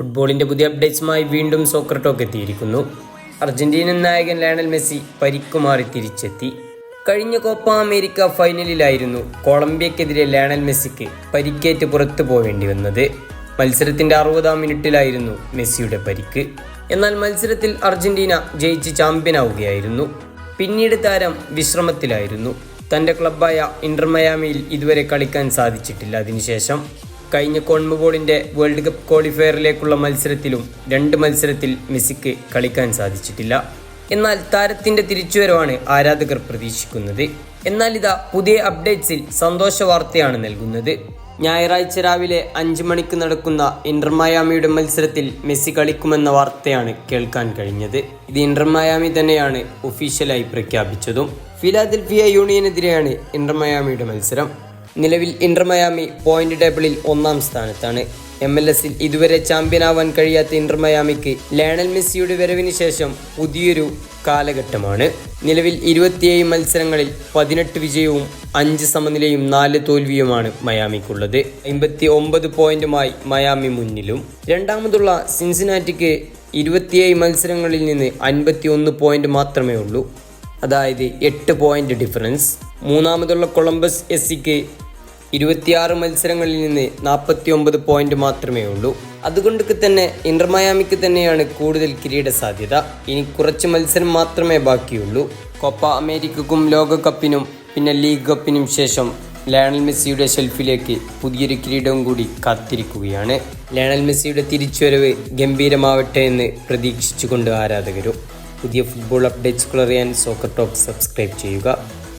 ഫുട്ബോളിന്റെ പുതിയ അപ്ഡേറ്റ്സുമായി വീണ്ടും സോക്കർ ടോക്ക് എത്തിയിരിക്കുന്നു. അർജന്റീനൻ നായകൻ ലയണൽ മെസ്സി പരിക്കുമാറി തിരിച്ചെത്തി. കഴിഞ്ഞ കോപ്പ അമേരിക്ക ഫൈനലിലായിരുന്നു കൊളംബിയക്കെതിരെ ലയണൽ മെസ്സിക്ക് പരിക്കേറ്റ് പുറത്തു പോവേണ്ടി വന്നത്. മത്സരത്തിന്റെ അറുപതാം മിനിറ്റിലായിരുന്നു മെസ്സിയുടെ പരിക്ക്. എന്നാൽ മത്സരത്തിൽ അർജന്റീന ജയിച്ച് ചാമ്പ്യനാവുകയായിരുന്നു പിന്നീട് താരം വിശ്രമത്തിലായിരുന്നു. തന്റെ ക്ലബായ ഇന്റർ മയാമിയിൽ ഇതുവരെ കളിക്കാൻ സാധിച്ചിട്ടില്ല. അതിനുശേഷം കഴിഞ്ഞ കോൺമുബോളിന്റെ വേൾഡ് കപ്പ് ക്വാളിഫയറിലേക്കുള്ള മത്സരത്തിലും രണ്ട് മത്സരത്തിൽ മെസ്സിക്ക് കളിക്കാൻ സാധിച്ചിട്ടില്ല. എന്നാൽ താരത്തിന്റെ തിരിച്ചുവരവാണ് ആരാധകർ പ്രതീക്ഷിക്കുന്നത്. എന്നാൽ ഇതാ പുതിയ അപ്ഡേറ്റ്സിൽ സന്തോഷ വാർത്തയാണ് നൽകുന്നത്. ഞായറാഴ്ച രാവിലെ അഞ്ച് മണിക്ക് നടക്കുന്ന ഇന്റർ മയാമിയുടെ മത്സരത്തിൽ മെസ്സി കളിക്കുമെന്ന വാർത്തയാണ് കേൾക്കാൻ കഴിഞ്ഞത്. ഇത് ഇന്റർ മയാമി തന്നെയാണ് ഒഫീഷ്യലായി പ്രഖ്യാപിച്ചതും. ഫിലാദൽഫിയ യൂണിയനെതിരെയാണ് ഇന്റർ മയാമിയുടെ മത്സരം. നിലവിൽ ഇന്റർ മയാമി പോയിന്റ് ടേബിളിൽ ഒന്നാം സ്ഥാനത്താണ്. എം എൽ എസിൽ ഇതുവരെ ചാമ്പ്യനാവാൻ കഴിയാത്ത ഇന്റർ മയാമിക്ക് ലയണൽ മെസ്സിയുടെ വരവിന് ശേഷം പുതിയൊരു കാലഘട്ടമാണ്. നിലവിൽ ഇരുപത്തിയേഴ് മത്സരങ്ങളിൽ പതിനെട്ട് വിജയവും അഞ്ച് സമനിലയും നാല് തോൽവിയുമാണ് മയാമിക്കുള്ളത്. അമ്പത്തി ഒമ്പത് പോയിന്റുമായി മയാമി മുന്നിലും. രണ്ടാമതുള്ള സിൻസിനാറ്റിക്ക് ഇരുപത്തിയേഴ് മത്സരങ്ങളിൽ നിന്ന് അൻപത്തി ഒന്ന് പോയിന്റ് മാത്രമേ ഉള്ളൂ. അതായത് എട്ട് പോയിന്റ് ഡിഫറൻസ് മൂന്നാമതുള്ള കൊളംബസ് എസ് സിക്ക് ഇരുപത്തിയാറ് മത്സരങ്ങളിൽ നിന്ന് നാൽപ്പത്തി ഒമ്പത് പോയിന്റ് മാത്രമേ ഉള്ളൂ. അതുകൊണ്ട് തന്നെ ഇന്റർ മയാമിക്ക് തന്നെയാണ് കൂടുതൽ കിരീട സാധ്യത. ഇനി കുറച്ച് മത്സരം മാത്രമേ ബാക്കിയുള്ളൂ. കോപ്പ അമേരിക്കക്കും ലോകകപ്പിനും പിന്നെ ലീഗ് കപ്പിനും ശേഷം ലയണൽ മെസ്സിയുടെ ഷെൽഫിലേക്ക് പുതിയൊരു കിരീടവും കൂടി കാത്തിരിക്കുകയാണ്. ലയണൽ മെസ്സിയുടെ തിരിച്ചുവരവ് ഗംഭീരമാവട്ടെ എന്ന് പ്രതീക്ഷിച്ചുകൊണ്ട് ആരാധകരും. പുതിയ ഫുട്ബോൾ അപ്ഡേറ്റ്സുകൾ അറിയാൻ സോക്കർ ടോക്ക് സബ്സ്ക്രൈബ് ചെയ്യുക.